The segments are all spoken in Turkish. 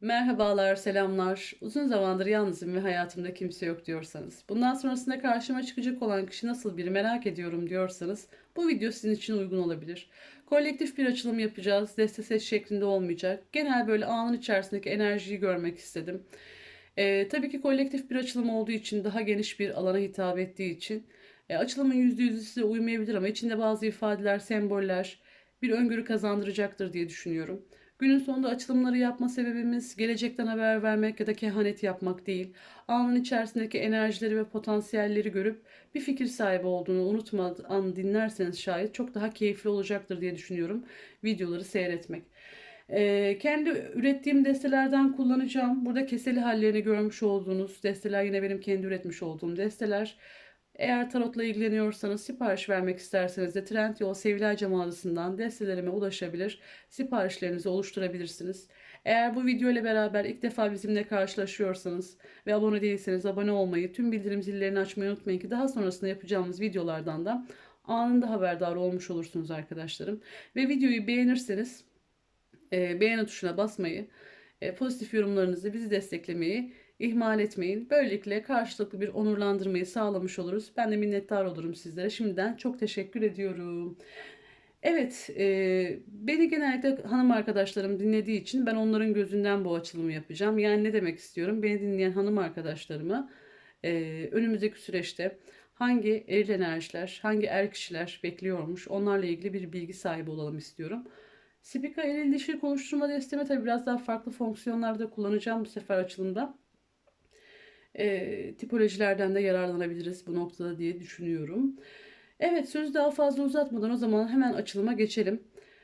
Merhabalar, selamlar. Uzun zamandır yalnızım ve hayatımda kimse yok diyorsanız, bundan sonrasında karşıma çıkacak olan kişi nasıl biri merak ediyorum diyorsanız, bu video sizin için uygun olabilir. Kolektif bir açılım yapacağız. Deste seç şeklinde olmayacak. Genel böyle anın içerisindeki enerjiyi görmek istedim. Ee, tabii ki kolektif bir açılım olduğu için, daha geniş bir alana hitap ettiği için e, açılımın %100'ü size uymayabilir ama içinde bazı ifadeler, semboller bir öngörü kazandıracaktır diye düşünüyorum. Günün sonunda açılımları yapma sebebimiz gelecekten haber vermek ya da kehanet yapmak değil. Anın içerisindeki enerjileri ve potansiyelleri görüp bir fikir sahibi olduğunu unutmadan dinlerseniz şayet çok daha keyifli olacaktır diye düşünüyorum videoları seyretmek. Ee, kendi ürettiğim destelerden kullanacağım. Burada keseli hallerini görmüş olduğunuz desteler yine benim kendi üretmiş olduğum desteler. Eğer tarotla ilgileniyorsanız sipariş vermek isterseniz de Trendyol Sevilay mağazasından destelerime ulaşabilir, siparişlerinizi oluşturabilirsiniz. Eğer bu video ile beraber ilk defa bizimle karşılaşıyorsanız ve abone değilseniz abone olmayı, tüm bildirim zillerini açmayı unutmayın ki daha sonrasında yapacağımız videolardan da anında haberdar olmuş olursunuz arkadaşlarım. Ve videoyu beğenirseniz e, beğeni tuşuna basmayı, e, pozitif yorumlarınızı bizi desteklemeyi ihmal etmeyin. Böylelikle karşılıklı bir onurlandırmayı sağlamış oluruz. Ben de minnettar olurum sizlere. Şimdiden çok teşekkür ediyorum. Evet, e, beni genellikle hanım arkadaşlarım dinlediği için ben onların gözünden bu açılımı yapacağım. Yani ne demek istiyorum? Beni dinleyen hanım arkadaşlarımı e, önümüzdeki süreçte hangi eril enerjiler, hangi er kişiler bekliyormuş onlarla ilgili bir bilgi sahibi olalım istiyorum. Spika eril dişil konuşturma destemi tabii biraz daha farklı fonksiyonlarda kullanacağım bu sefer açılımda e, tipolojilerden de yararlanabiliriz bu noktada diye düşünüyorum. Evet sözü daha fazla uzatmadan o zaman hemen açılıma geçelim.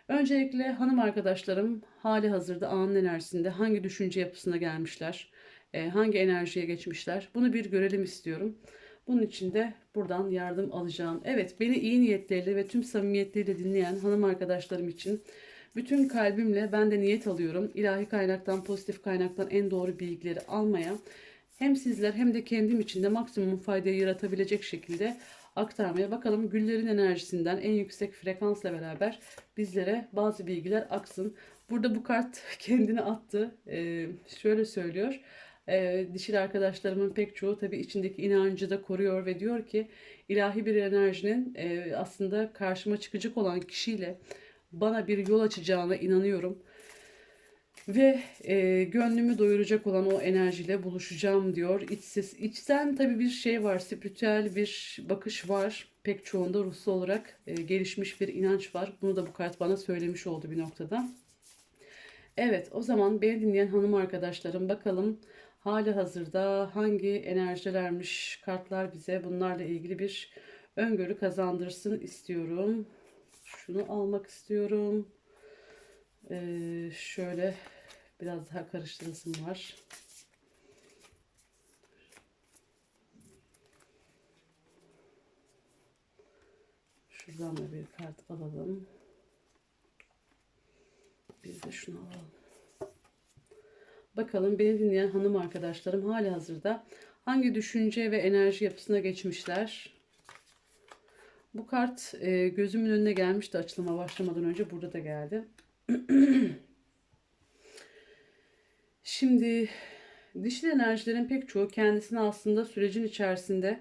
Öncelikle hanım arkadaşlarım hali hazırda anın enerjisinde hangi düşünce yapısına gelmişler, e, hangi enerjiye geçmişler bunu bir görelim istiyorum. Bunun için de buradan yardım alacağım. Evet beni iyi niyetleriyle ve tüm samimiyetleriyle dinleyen hanım arkadaşlarım için bütün kalbimle ben de niyet alıyorum. İlahi kaynaktan, pozitif kaynaktan en doğru bilgileri almaya hem sizler hem de kendim için de maksimum faydayı yaratabilecek şekilde aktarmaya bakalım güllerin enerjisinden en yüksek frekansla beraber bizlere bazı bilgiler aksın. Burada bu kart kendini attı. Ee, şöyle söylüyor. Ee, dişil arkadaşlarımın pek çoğu tabii içindeki inancı da koruyor ve diyor ki ilahi bir enerjinin e, aslında karşıma çıkacak olan kişiyle bana bir yol açacağına inanıyorum. Ve e, gönlümü doyuracak olan o enerjiyle buluşacağım diyor. İç ses, içten tabii bir şey var, spiritüel bir bakış var. Pek çoğunda ruhsal olarak e, gelişmiş bir inanç var. Bunu da bu kart bana söylemiş oldu bir noktada. Evet, o zaman beni dinleyen hanım arkadaşlarım bakalım hali hazırda hangi enerjilermiş kartlar bize bunlarla ilgili bir öngörü kazandırsın istiyorum. Şunu almak istiyorum. Ee, şöyle biraz daha karıştırasım var. Şuradan da bir kart alalım. Biz de şunu alalım. Bakalım beni dinleyen hanım arkadaşlarım hali hazırda hangi düşünce ve enerji yapısına geçmişler. Bu kart e, gözümün önüne gelmişti açılıma başlamadan önce. Burada da geldi. Şimdi dişil enerjilerin pek çoğu kendisini aslında sürecin içerisinde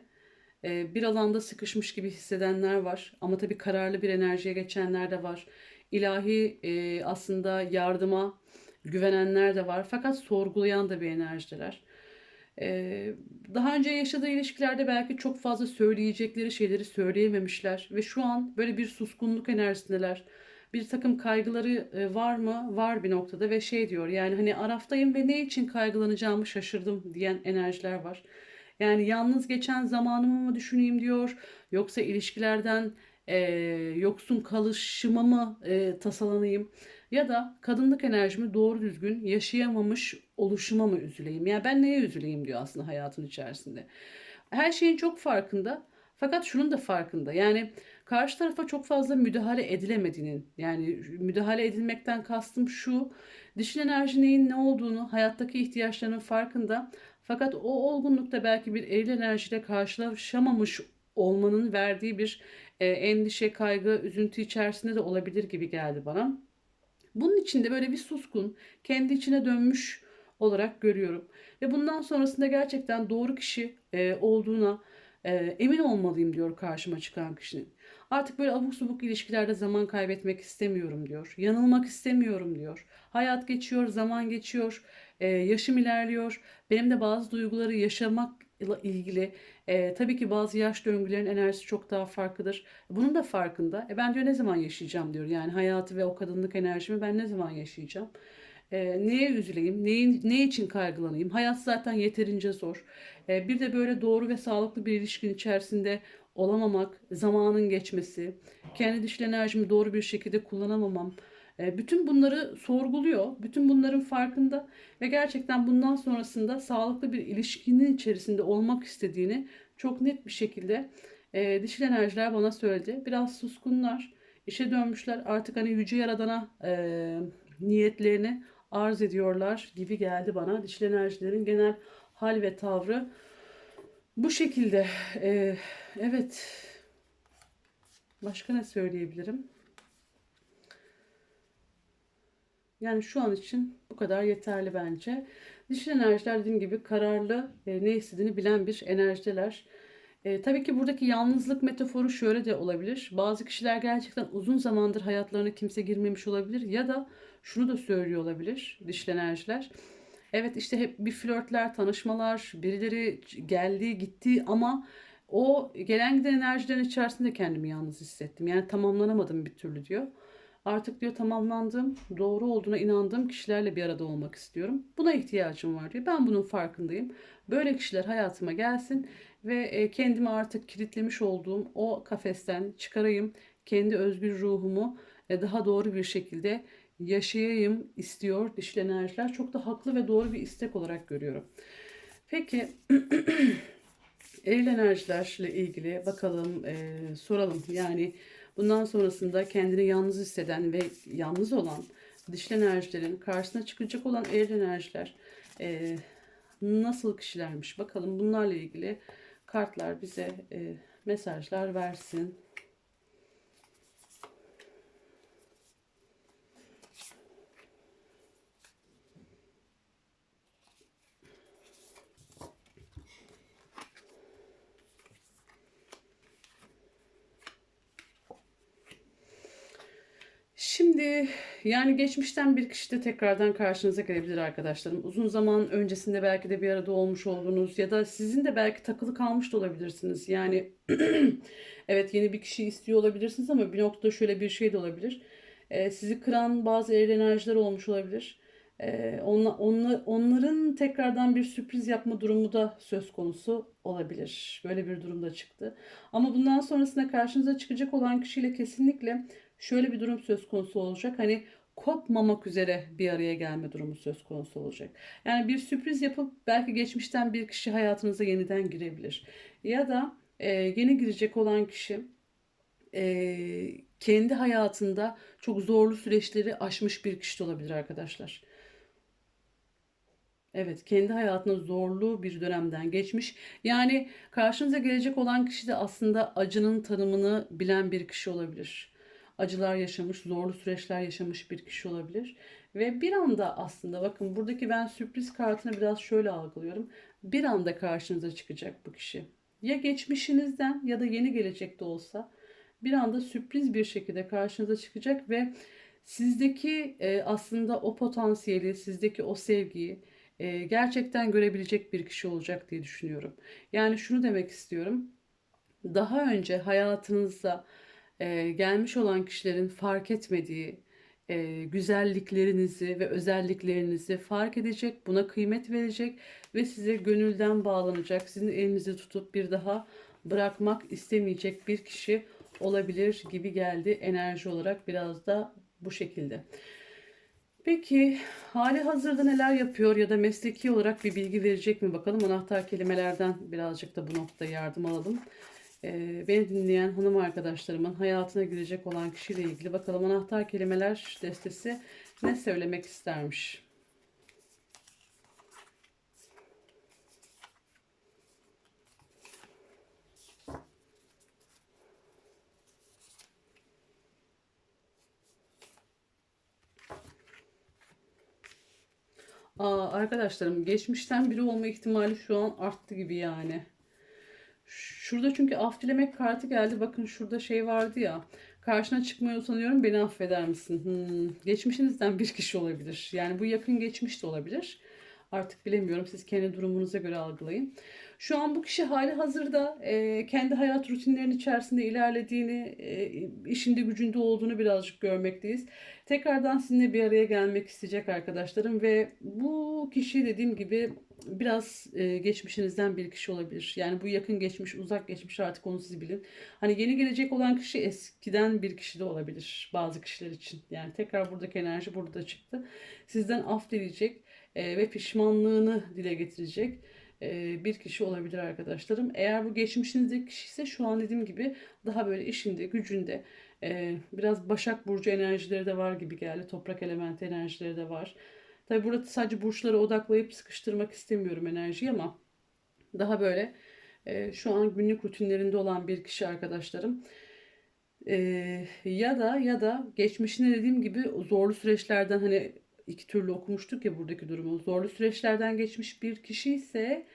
e, bir alanda sıkışmış gibi hissedenler var. Ama tabii kararlı bir enerjiye geçenler de var. İlahi e, aslında yardıma güvenenler de var. Fakat sorgulayan da bir enerjiler. E, daha önce yaşadığı ilişkilerde belki çok fazla söyleyecekleri şeyleri söyleyememişler. Ve şu an böyle bir suskunluk enerjisindeler bir takım kaygıları e, var mı? Var bir noktada ve şey diyor yani hani araftayım ve ne için kaygılanacağımı şaşırdım diyen enerjiler var. Yani yalnız geçen zamanımı mı düşüneyim diyor yoksa ilişkilerden e, yoksun kalışıma mı e, tasalanayım ya da kadınlık enerjimi doğru düzgün yaşayamamış oluşuma mı üzüleyim? Yani ben neye üzüleyim diyor aslında hayatın içerisinde. Her şeyin çok farkında fakat şunun da farkında yani karşı tarafa çok fazla müdahale edilemediğinin yani müdahale edilmekten kastım şu dişil enerji neyin ne olduğunu hayattaki ihtiyaçlarının farkında fakat o olgunlukta belki bir eril enerjiyle karşılaşamamış olmanın verdiği bir e, endişe, kaygı, üzüntü içerisinde de olabilir gibi geldi bana. Bunun içinde böyle bir suskun, kendi içine dönmüş olarak görüyorum. Ve bundan sonrasında gerçekten doğru kişi e, olduğuna e, emin olmalıyım diyor karşıma çıkan kişinin. Artık böyle abuk subuk ilişkilerde zaman kaybetmek istemiyorum diyor. Yanılmak istemiyorum diyor. Hayat geçiyor, zaman geçiyor, e, yaşım ilerliyor. Benim de bazı duyguları yaşamakla ilgili e, tabii ki bazı yaş döngülerin enerjisi çok daha farklıdır. Bunun da farkında. E, ben diyor ne zaman yaşayacağım diyor. Yani hayatı ve o kadınlık enerjimi ben ne zaman yaşayacağım? E, neye üzüleyim? Neyin, ne için kaygılanayım? Hayat zaten yeterince zor. E, bir de böyle doğru ve sağlıklı bir ilişkin içerisinde olamamak, zamanın geçmesi, kendi dişil enerjimi doğru bir şekilde kullanamamam. E, bütün bunları sorguluyor. Bütün bunların farkında ve gerçekten bundan sonrasında sağlıklı bir ilişkinin içerisinde olmak istediğini çok net bir şekilde e, dişil enerjiler bana söyledi. Biraz suskunlar, işe dönmüşler. Artık hani yüce yaradana e, niyetlerini arz ediyorlar gibi geldi bana. Dişil enerjilerin genel hal ve tavrı bu şekilde. E, evet. Başka ne söyleyebilirim? Yani şu an için bu kadar yeterli bence. Dişil enerjiler dediğim gibi kararlı, e, ne istediğini bilen bir enerjideler. E, tabii ki buradaki yalnızlık metaforu şöyle de olabilir. Bazı kişiler gerçekten uzun zamandır hayatlarına kimse girmemiş olabilir ya da şunu da söylüyor olabilir dişil enerjiler. Evet işte hep bir flörtler, tanışmalar, birileri geldi, gitti ama o gelen giden enerjilerin içerisinde kendimi yalnız hissettim. Yani tamamlanamadım bir türlü diyor. Artık diyor tamamlandım, doğru olduğuna inandığım kişilerle bir arada olmak istiyorum. Buna ihtiyacım var diyor. Ben bunun farkındayım. Böyle kişiler hayatıma gelsin ve e, kendimi artık kilitlemiş olduğum o kafesten çıkarayım. Kendi özgür ruhumu e, daha doğru bir şekilde yaşayayım istiyor dişil enerjiler. Çok da haklı ve doğru bir istek olarak görüyorum. Peki eril enerjilerle ilgili bakalım e, soralım. Yani bundan sonrasında kendini yalnız hisseden ve yalnız olan dişil enerjilerin karşısına çıkacak olan eril enerjiler e, nasıl kişilermiş bakalım bunlarla ilgili kartlar bize e, mesajlar versin. Şimdi yani geçmişten bir kişi de tekrardan karşınıza gelebilir arkadaşlarım. Uzun zaman öncesinde belki de bir arada olmuş oldunuz ya da sizin de belki takılı kalmış da olabilirsiniz. Yani evet yeni bir kişi istiyor olabilirsiniz ama bir noktada şöyle bir şey de olabilir. Ee, sizi kıran bazı eril enerjiler olmuş olabilir. Ee, onla, onla, onların tekrardan bir sürpriz yapma durumu da söz konusu olabilir. Böyle bir durumda çıktı. Ama bundan sonrasında karşınıza çıkacak olan kişiyle kesinlikle şöyle bir durum söz konusu olacak. Hani kopmamak üzere bir araya gelme durumu söz konusu olacak. Yani bir sürpriz yapıp belki geçmişten bir kişi hayatınıza yeniden girebilir. Ya da e, yeni girecek olan kişi e, kendi hayatında çok zorlu süreçleri aşmış bir kişi de olabilir arkadaşlar. Evet, kendi hayatında zorlu bir dönemden geçmiş. Yani karşınıza gelecek olan kişi de aslında acının tanımını bilen bir kişi olabilir acılar yaşamış, zorlu süreçler yaşamış bir kişi olabilir. Ve bir anda aslında bakın buradaki ben sürpriz kartını biraz şöyle algılıyorum. Bir anda karşınıza çıkacak bu kişi. Ya geçmişinizden ya da yeni gelecekte olsa bir anda sürpriz bir şekilde karşınıza çıkacak ve sizdeki e, aslında o potansiyeli, sizdeki o sevgiyi e, gerçekten görebilecek bir kişi olacak diye düşünüyorum. Yani şunu demek istiyorum. Daha önce hayatınızda e, gelmiş olan kişilerin fark etmediği e, güzelliklerinizi ve özelliklerinizi fark edecek, buna kıymet verecek ve size gönülden bağlanacak, sizin elinizi tutup bir daha bırakmak istemeyecek bir kişi olabilir gibi geldi enerji olarak biraz da bu şekilde. Peki hali hazırda neler yapıyor ya da mesleki olarak bir bilgi verecek mi bakalım. Anahtar kelimelerden birazcık da bu noktada yardım alalım e, beni dinleyen hanım arkadaşlarımın hayatına girecek olan kişiyle ilgili bakalım anahtar kelimeler destesi ne söylemek istermiş. Aa, arkadaşlarım geçmişten biri olma ihtimali şu an arttı gibi yani. Şurada çünkü af dilemek kartı geldi. Bakın şurada şey vardı ya. Karşına çıkmaya utanıyorum beni affeder misin? Hmm, geçmişinizden bir kişi olabilir. Yani bu yakın geçmiş de olabilir. Artık bilemiyorum. Siz kendi durumunuza göre algılayın. Şu an bu kişi hali hazırda e, kendi hayat rutinlerinin içerisinde ilerlediğini, e, işinde gücünde olduğunu birazcık görmekteyiz. Tekrardan sizinle bir araya gelmek isteyecek arkadaşlarım ve bu kişi dediğim gibi biraz e, geçmişinizden bir kişi olabilir. Yani bu yakın geçmiş, uzak geçmiş artık onu siz bilin. Hani yeni gelecek olan kişi eskiden bir kişi de olabilir bazı kişiler için. Yani tekrar buradaki enerji burada çıktı. Sizden af dileyecek e, ve pişmanlığını dile getirecek bir kişi olabilir arkadaşlarım. Eğer bu geçmişinizdeki kişi ise şu an dediğim gibi daha böyle işinde, gücünde biraz Başak Burcu enerjileri de var gibi geldi. Toprak elementi enerjileri de var. Tabi burada sadece burçlara odaklayıp sıkıştırmak istemiyorum enerjiyi ama daha böyle şu an günlük rutinlerinde olan bir kişi arkadaşlarım. E, ya da ya da geçmişine dediğim gibi zorlu süreçlerden hani iki türlü okumuştuk ya buradaki durumu. Zorlu süreçlerden geçmiş bir kişi ise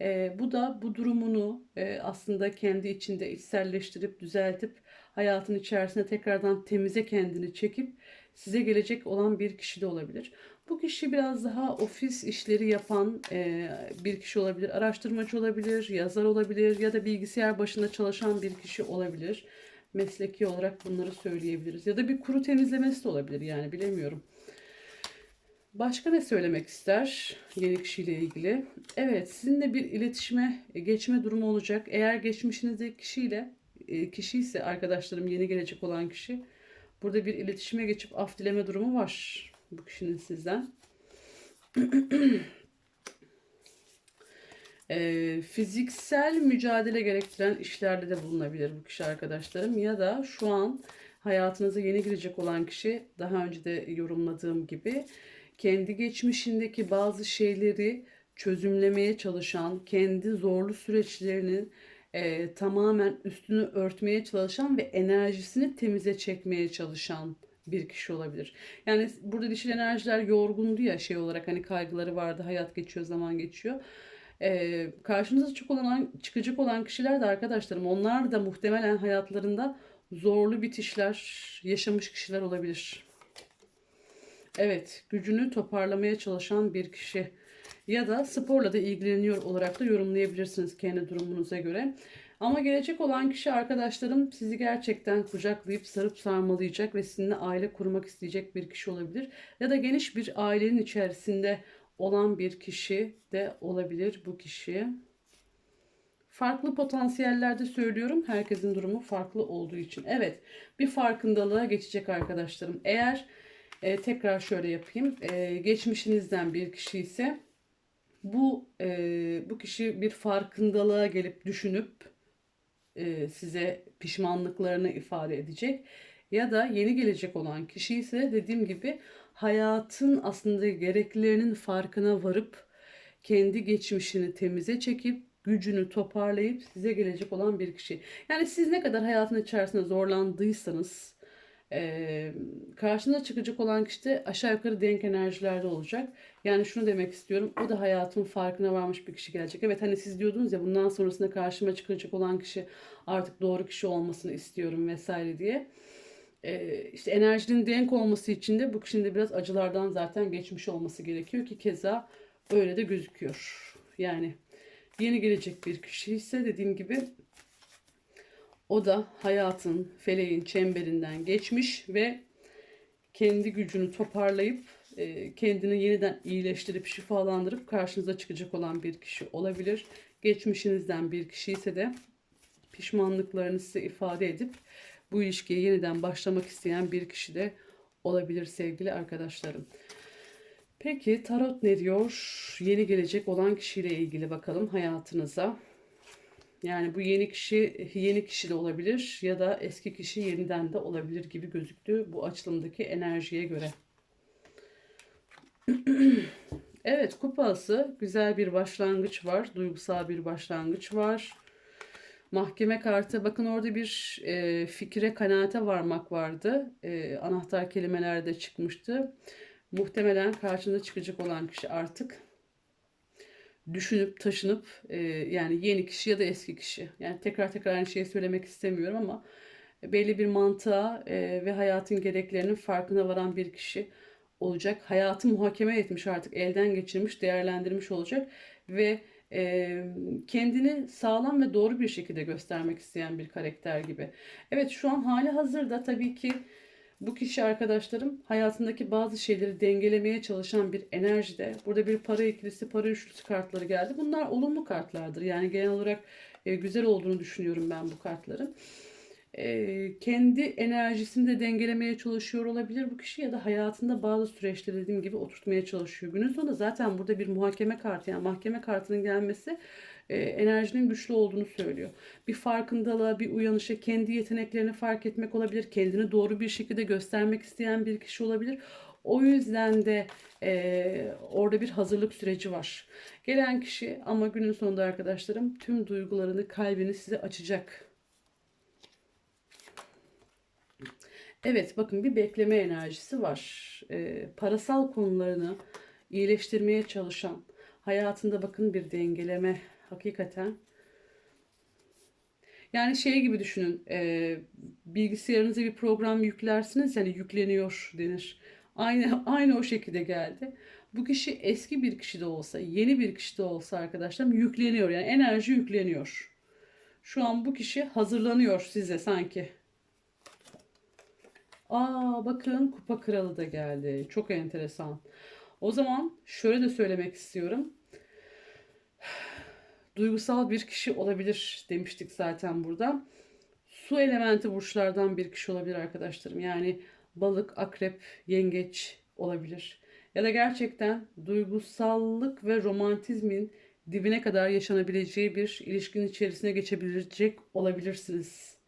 e, bu da bu durumunu e, aslında kendi içinde içselleştirip düzeltip hayatın içerisine tekrardan temize kendini çekip size gelecek olan bir kişi de olabilir. Bu kişi biraz daha ofis işleri yapan e, bir kişi olabilir. Araştırmacı olabilir, yazar olabilir ya da bilgisayar başında çalışan bir kişi olabilir. Mesleki olarak bunları söyleyebiliriz. Ya da bir kuru temizlemesi de olabilir yani bilemiyorum. Başka ne söylemek ister yeni kişiyle ilgili? Evet, sizinle bir iletişime geçme durumu olacak. Eğer geçmişinizdeki kişiyle e, kişi ise arkadaşlarım yeni gelecek olan kişi burada bir iletişime geçip af dileme durumu var bu kişinin sizden. e, fiziksel mücadele gerektiren işlerde de bulunabilir bu kişi arkadaşlarım ya da şu an hayatınıza yeni girecek olan kişi daha önce de yorumladığım gibi kendi geçmişindeki bazı şeyleri çözümlemeye çalışan, kendi zorlu süreçlerinin e, tamamen üstünü örtmeye çalışan ve enerjisini temize çekmeye çalışan bir kişi olabilir. Yani burada dişil enerjiler yorgundu ya şey olarak hani kaygıları vardı, hayat geçiyor, zaman geçiyor. Ee, karşınıza çıkacak olan, çıkacak olan kişiler de arkadaşlarım onlar da muhtemelen hayatlarında zorlu bitişler yaşamış kişiler olabilir. Evet, gücünü toparlamaya çalışan bir kişi ya da sporla da ilgileniyor olarak da yorumlayabilirsiniz kendi durumunuza göre. Ama gelecek olan kişi arkadaşlarım sizi gerçekten kucaklayıp sarıp sarmalayacak ve sizinle aile kurmak isteyecek bir kişi olabilir. Ya da geniş bir ailenin içerisinde olan bir kişi de olabilir bu kişi. Farklı potansiyellerde söylüyorum. Herkesin durumu farklı olduğu için. Evet bir farkındalığa geçecek arkadaşlarım. Eğer e, tekrar şöyle yapayım. E, geçmişinizden bir kişi ise bu e, bu kişi bir farkındalığa gelip düşünüp e, size pişmanlıklarını ifade edecek. Ya da yeni gelecek olan kişi ise dediğim gibi hayatın aslında gereklilerinin farkına varıp kendi geçmişini temize çekip gücünü toparlayıp size gelecek olan bir kişi. Yani siz ne kadar hayatın içerisinde zorlandıysanız ee, karşına çıkacak olan kişi de aşağı yukarı denk enerjilerde olacak. Yani şunu demek istiyorum. O da hayatın farkına varmış bir kişi gelecek. Evet hani siz diyordunuz ya bundan sonrasında karşıma çıkacak olan kişi artık doğru kişi olmasını istiyorum vesaire diye. Ee, işte enerjinin denk olması için de bu kişinin de biraz acılardan zaten geçmiş olması gerekiyor ki keza öyle de gözüküyor. Yani yeni gelecek bir kişi ise dediğim gibi o da hayatın, feleğin çemberinden geçmiş ve kendi gücünü toparlayıp e, kendini yeniden iyileştirip şifalandırıp karşınıza çıkacak olan bir kişi olabilir. Geçmişinizden bir kişi ise de pişmanlıklarını size ifade edip bu ilişkiye yeniden başlamak isteyen bir kişi de olabilir sevgili arkadaşlarım. Peki tarot ne diyor? Yeni gelecek olan kişiyle ilgili bakalım hayatınıza. Yani bu yeni kişi yeni kişi de olabilir ya da eski kişi yeniden de olabilir gibi gözüktü bu açılımdaki enerjiye göre. evet kupası güzel bir başlangıç var. Duygusal bir başlangıç var. Mahkeme kartı bakın orada bir e, fikre kanaate varmak vardı. E, anahtar kelimelerde çıkmıştı. muhtemelen karşınıza çıkacak olan kişi artık düşünüp taşınıp e, yani yeni kişi ya da eski kişi. Yani tekrar tekrar aynı şeyi söylemek istemiyorum ama belli bir mantığa e, ve hayatın gereklerinin farkına varan bir kişi olacak. Hayatı muhakeme etmiş artık elden geçirmiş, değerlendirmiş olacak ve e, kendini sağlam ve doğru bir şekilde göstermek isteyen bir karakter gibi. Evet şu an hali hazırda tabii ki bu kişi arkadaşlarım hayatındaki bazı şeyleri dengelemeye çalışan bir enerjide. Burada bir para ikilisi, para üçlüsü kartları geldi. Bunlar olumlu kartlardır. Yani genel olarak e, güzel olduğunu düşünüyorum ben bu kartların. E, kendi enerjisini de dengelemeye çalışıyor olabilir bu kişi ya da hayatında bazı süreçleri dediğim gibi oturtmaya çalışıyor. Günün sonunda zaten burada bir muhakeme kartı yani mahkeme kartının gelmesi e, enerjinin güçlü olduğunu söylüyor. Bir farkındalığa, bir uyanışa, kendi yeteneklerini fark etmek olabilir. Kendini doğru bir şekilde göstermek isteyen bir kişi olabilir. O yüzden de e, orada bir hazırlık süreci var. Gelen kişi ama günün sonunda arkadaşlarım tüm duygularını, kalbini size açacak. Evet bakın bir bekleme enerjisi var. E, parasal konularını iyileştirmeye çalışan, hayatında bakın bir dengeleme hakikaten. Yani şey gibi düşünün, e, bilgisayarınıza bir program yüklersiniz yani yükleniyor denir. Aynı aynı o şekilde geldi. Bu kişi eski bir kişi de olsa, yeni bir kişi de olsa arkadaşlar yükleniyor. Yani enerji yükleniyor. Şu an bu kişi hazırlanıyor size sanki. Aa bakın kupa kralı da geldi. Çok enteresan. O zaman şöyle de söylemek istiyorum duygusal bir kişi olabilir demiştik zaten burada. Su elementi burçlardan bir kişi olabilir arkadaşlarım. Yani balık, akrep, yengeç olabilir. Ya da gerçekten duygusallık ve romantizmin dibine kadar yaşanabileceği bir ilişkinin içerisine geçebilecek olabilirsiniz.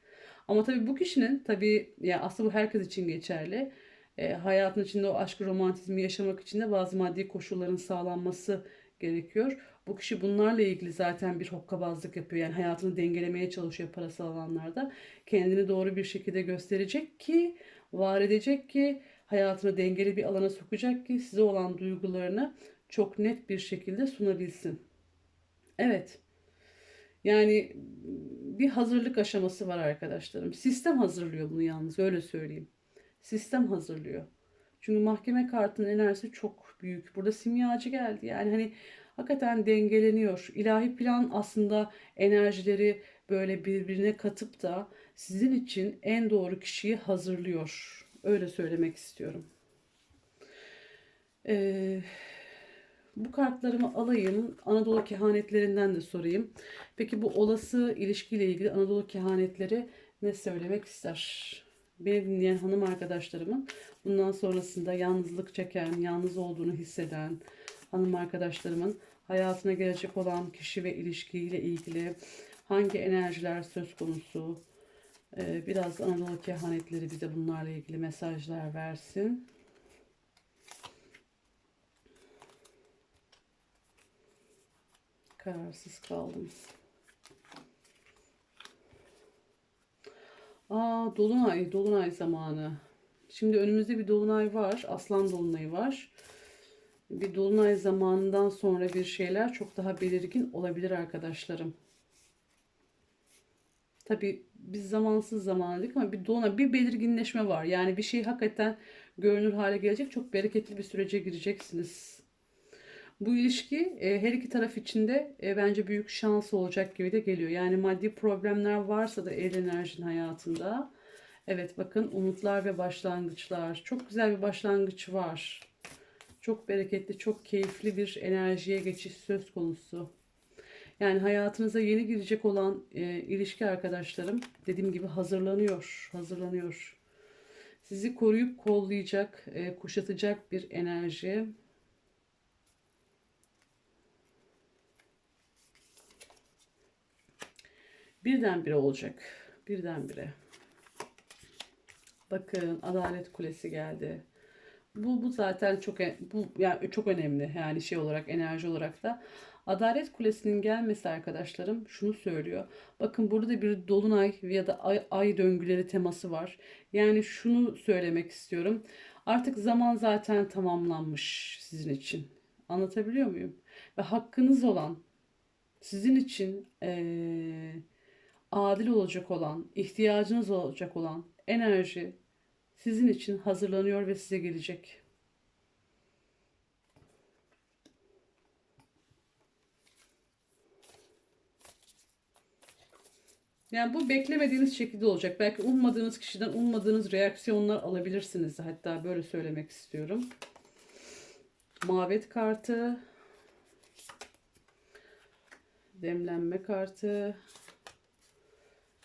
Ama tabii bu kişinin tabii ya aslında bu herkes için geçerli. E, hayatın içinde o aşk romantizmi yaşamak için de bazı maddi koşulların sağlanması gerekiyor. Bu kişi bunlarla ilgili zaten bir hokkabazlık yapıyor. Yani hayatını dengelemeye çalışıyor parasal alanlarda. Kendini doğru bir şekilde gösterecek ki, var edecek ki, hayatını dengeli bir alana sokacak ki size olan duygularını çok net bir şekilde sunabilsin. Evet. Yani bir hazırlık aşaması var arkadaşlarım. Sistem hazırlıyor bunu yalnız öyle söyleyeyim. Sistem hazırlıyor. Çünkü mahkeme kartının enerjisi çok büyük. Burada simyacı geldi. Yani hani hakikaten dengeleniyor. İlahi plan aslında enerjileri böyle birbirine katıp da sizin için en doğru kişiyi hazırlıyor. Öyle söylemek istiyorum. Ee, bu kartlarımı alayım. Anadolu kehanetlerinden de sorayım. Peki bu olası ilişkiyle ilgili Anadolu kehanetleri ne söylemek ister? Beni dinleyen hanım arkadaşlarımın bundan sonrasında yalnızlık çeken, yalnız olduğunu hisseden, hanım arkadaşlarımın hayatına gelecek olan kişi ve ilişkiyle ilgili hangi enerjiler söz konusu ee, biraz Anadolu kehanetleri bize bunlarla ilgili mesajlar versin. Kararsız kaldım. Aa, dolunay, dolunay zamanı. Şimdi önümüzde bir dolunay var. Aslan dolunayı var bir dolunay zamanından sonra bir şeyler çok daha belirgin olabilir arkadaşlarım. Tabi biz zamansız zaman ama bir dolunay bir belirginleşme var. Yani bir şey hakikaten görünür hale gelecek. Çok bereketli bir sürece gireceksiniz. Bu ilişki e, her iki taraf için de e, bence büyük şans olacak gibi de geliyor. Yani maddi problemler varsa da el enerjinin hayatında. Evet bakın umutlar ve başlangıçlar. Çok güzel bir başlangıç var. Çok bereketli, çok keyifli bir enerjiye geçiş söz konusu. Yani hayatınıza yeni girecek olan e, ilişki arkadaşlarım dediğim gibi hazırlanıyor, hazırlanıyor. Sizi koruyup kollayacak, e, kuşatacak bir enerji. Birdenbire olacak. Birdenbire. Bakın Adalet Kulesi geldi. Bu, bu zaten çok e, bu yani çok önemli yani şey olarak enerji olarak da. Adalet Kulesi'nin gelmesi arkadaşlarım şunu söylüyor. Bakın burada da bir dolunay ya da ay, ay döngüleri teması var. Yani şunu söylemek istiyorum. Artık zaman zaten tamamlanmış sizin için. Anlatabiliyor muyum? Ve hakkınız olan, sizin için eee, adil olacak olan, ihtiyacınız olacak olan enerji sizin için hazırlanıyor ve size gelecek. Yani bu beklemediğiniz şekilde olacak. Belki ummadığınız kişiden ummadığınız reaksiyonlar alabilirsiniz. Hatta böyle söylemek istiyorum. Mavet kartı, demlenme kartı,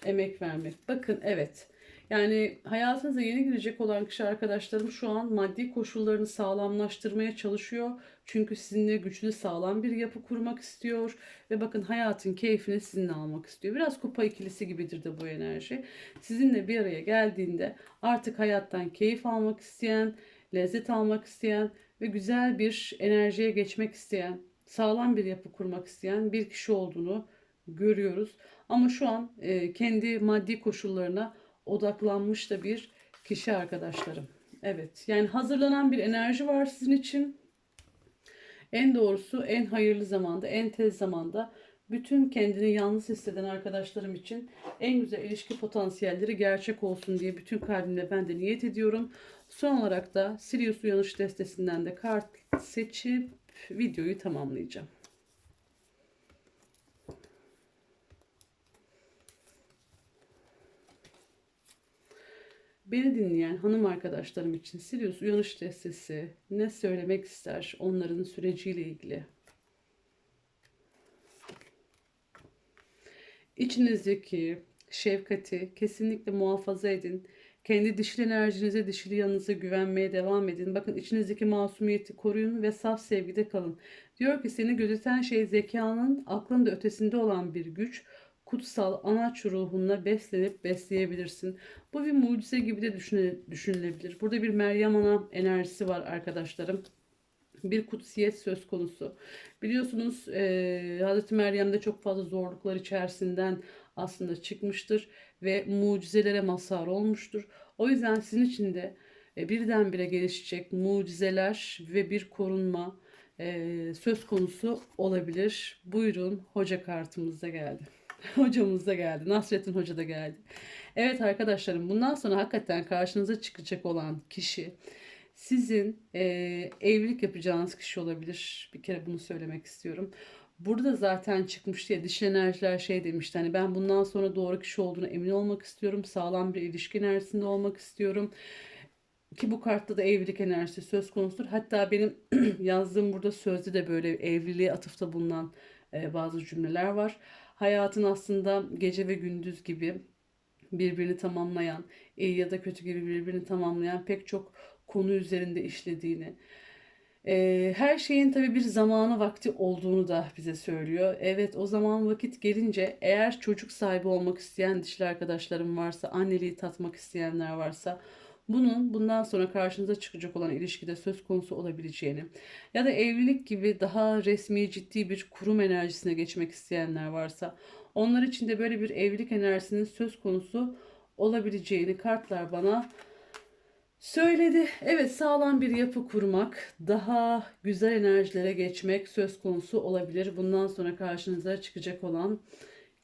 emek vermek. Bakın evet. Yani hayatınıza yeni girecek olan kişi arkadaşlarım şu an maddi koşullarını sağlamlaştırmaya çalışıyor. Çünkü sizinle güçlü sağlam bir yapı kurmak istiyor. Ve bakın hayatın keyfini sizinle almak istiyor. Biraz kupa ikilisi gibidir de bu enerji. Sizinle bir araya geldiğinde artık hayattan keyif almak isteyen, lezzet almak isteyen ve güzel bir enerjiye geçmek isteyen, sağlam bir yapı kurmak isteyen bir kişi olduğunu görüyoruz. Ama şu an e, kendi maddi koşullarına odaklanmış da bir kişi arkadaşlarım. Evet yani hazırlanan bir enerji var sizin için. En doğrusu en hayırlı zamanda, en tez zamanda bütün kendini yalnız hisseden arkadaşlarım için en güzel ilişki potansiyelleri gerçek olsun diye bütün kalbimle ben de niyet ediyorum. Son olarak da Sirius Uyanış destesinden de kart seçip videoyu tamamlayacağım. Beni dinleyen hanım arkadaşlarım için Sirius Uyanış Destesi ne söylemek ister onların süreciyle ilgili? İçinizdeki şefkati kesinlikle muhafaza edin. Kendi dişil enerjinize, dişili yanınıza güvenmeye devam edin. Bakın içinizdeki masumiyeti koruyun ve saf sevgide kalın. Diyor ki seni gözeten şey zekanın, aklın da ötesinde olan bir güç kutsal anaç ruhunla beslenip besleyebilirsin. Bu bir mucize gibi de düşünülebilir. Burada bir Meryem Ana enerjisi var arkadaşlarım. Bir kutsiyet söz konusu. Biliyorsunuz e, Hazreti Meryem de çok fazla zorluklar içerisinden aslında çıkmıştır ve mucizelere mazhar olmuştur. O yüzden sizin için de e, birdenbire gelişecek mucizeler ve bir korunma e, söz konusu olabilir. Buyurun hoca kartımızda geldi. Hocamız da geldi. Nasrettin Hoca da geldi. Evet arkadaşlarım bundan sonra hakikaten karşınıza çıkacak olan kişi sizin e, evlilik yapacağınız kişi olabilir. Bir kere bunu söylemek istiyorum. Burada zaten çıkmıştı ya dişil enerjiler şey demişti hani ben bundan sonra doğru kişi olduğunu emin olmak istiyorum. Sağlam bir ilişki enerjisinde olmak istiyorum. Ki bu kartta da evlilik enerjisi söz konusudur. Hatta benim yazdığım burada sözde de böyle evliliğe atıfta bulunan e, bazı cümleler var hayatın aslında gece ve gündüz gibi birbirini tamamlayan, iyi ya da kötü gibi birbirini tamamlayan pek çok konu üzerinde işlediğini, e, her şeyin tabii bir zamanı vakti olduğunu da bize söylüyor. Evet o zaman vakit gelince eğer çocuk sahibi olmak isteyen dişli arkadaşlarım varsa, anneliği tatmak isteyenler varsa bunun bundan sonra karşınıza çıkacak olan ilişkide söz konusu olabileceğini ya da evlilik gibi daha resmi ciddi bir kurum enerjisine geçmek isteyenler varsa onlar için de böyle bir evlilik enerjisinin söz konusu olabileceğini kartlar bana söyledi. Evet sağlam bir yapı kurmak, daha güzel enerjilere geçmek söz konusu olabilir. Bundan sonra karşınıza çıkacak olan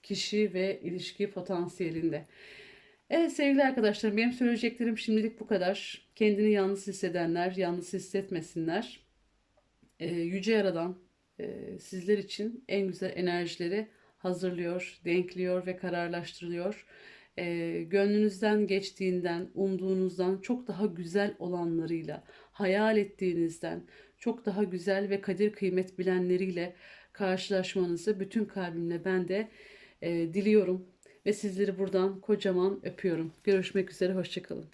kişi ve ilişki potansiyelinde. Evet sevgili arkadaşlarım benim söyleyeceklerim şimdilik bu kadar. Kendini yalnız hissedenler yalnız hissetmesinler. Ee, Yüce Yaradan e, sizler için en güzel enerjileri hazırlıyor, denkliyor ve kararlaştırılıyor. E, gönlünüzden geçtiğinden, umduğunuzdan çok daha güzel olanlarıyla, hayal ettiğinizden çok daha güzel ve kadir kıymet bilenleriyle karşılaşmanızı bütün kalbimle ben de e, diliyorum. Ve sizleri buradan kocaman öpüyorum. Görüşmek üzere, hoşçakalın.